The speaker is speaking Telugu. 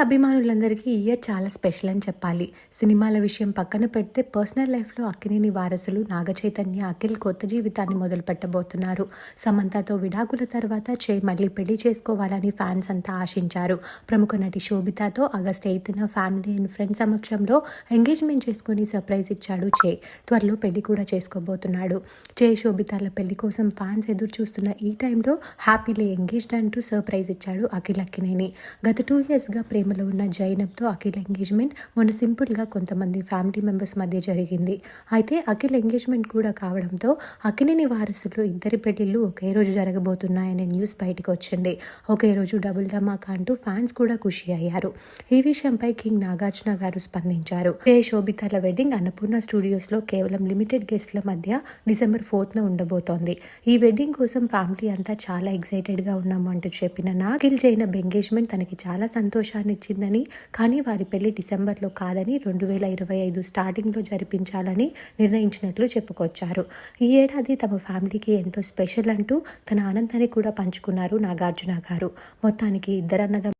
అభిమానులందరికీ ఇయర్ చాలా స్పెషల్ అని చెప్పాలి. సినిమాల విషయం పక్కన పెడితే పర్సనల్ లైఫ్లో అక్కినేని వారసులు నాగ చైతన్య అఖిల్ కొత్త జీవితాన్ని మొదలు పెట్టబోతున్నారు సమంతతో విడాకుల తర్వాత చే మళ్ళీ పెళ్ళి చేసుకోవాలని ఫ్యాన్స్ అంతా ఆశించారు. ప్రముఖ నటి శోభితతో ఆగస్ట్ ఎయిత్న ఫ్యామిలీ అండ్ ఫ్రెండ్స్ సమక్షంలో ఎంగేజ్మెంట్ చేసుకుని సర్ప్రైజ్ ఇచ్చాడు చే. త్వరలో పెళ్ళి కూడా చేసుకోబోతున్నాడు. చే శోభితాల పెళ్ళి కోసం ఫ్యాన్స్ ఎదురు చూస్తున్న ఈ టైంలో హ్యాపీలీ ఎంగేజ్డ్ అంటూ సర్ప్రైజ్ ఇచ్చాడు అఖిల్ అక్కినేని. గత టూ ఇయర్స్గా ప్రేమ ప్రేమలో ఉన్న జైనబ్తో అఖిల్ ఎంగేజ్మెంట్ మొన్న సింపుల్గా కొంతమంది ఫ్యామిలీ మెంబర్స్ మధ్య జరిగింది. అయితే అఖిల్ ఎంగేజ్మెంట్ కూడా కావడంతో అఖిలిని వారసులు ఇద్దరి పెళ్ళిళ్ళు ఒకే రోజు జరగబోతున్నాయనే న్యూస్ బయటకు వచ్చింది. ఒకే రోజు డబుల్ ధమాకా అంటూ ఫ్యాన్స్ కూడా ఖుషి అయ్యారు. ఈ విషయంపై కింగ్ నాగార్జున గారు స్పందించారు. ఏ శోభితాల వెడ్డింగ్ అన్నపూర్ణ స్టూడియోస్లో కేవలం లిమిటెడ్ గెస్ట్ల మధ్య డిసెంబర్ ఫోర్త్న ఉండబోతోంది. ఈ వెడ్డింగ్ కోసం ఫ్యామిలీ అంతా చాలా ఎక్సైటెడ్గా ఉన్నాము అంటూ చెప్పిన నాగిల్ జైన ఎంగేజ్మెంట్ తనకి చాలా సంతోషాన్ని ఇచ్చిందని కానీ వారి పెళ్ళి డిసెంబర్లో కాదని రెండు వేల ఇరవై ఐదు స్టార్టింగ్లో జరిపించాలని నిర్ణయించినట్లు చెప్పుకొచ్చారు. ఈ ఏడాది తమ ఫ్యామిలీకి ఎంతో స్పెషల్ అంటూ తన ఆనందాన్ని కూడా పంచుకున్నారు నాగార్జున గారు. మొత్తానికి ఇద్దరు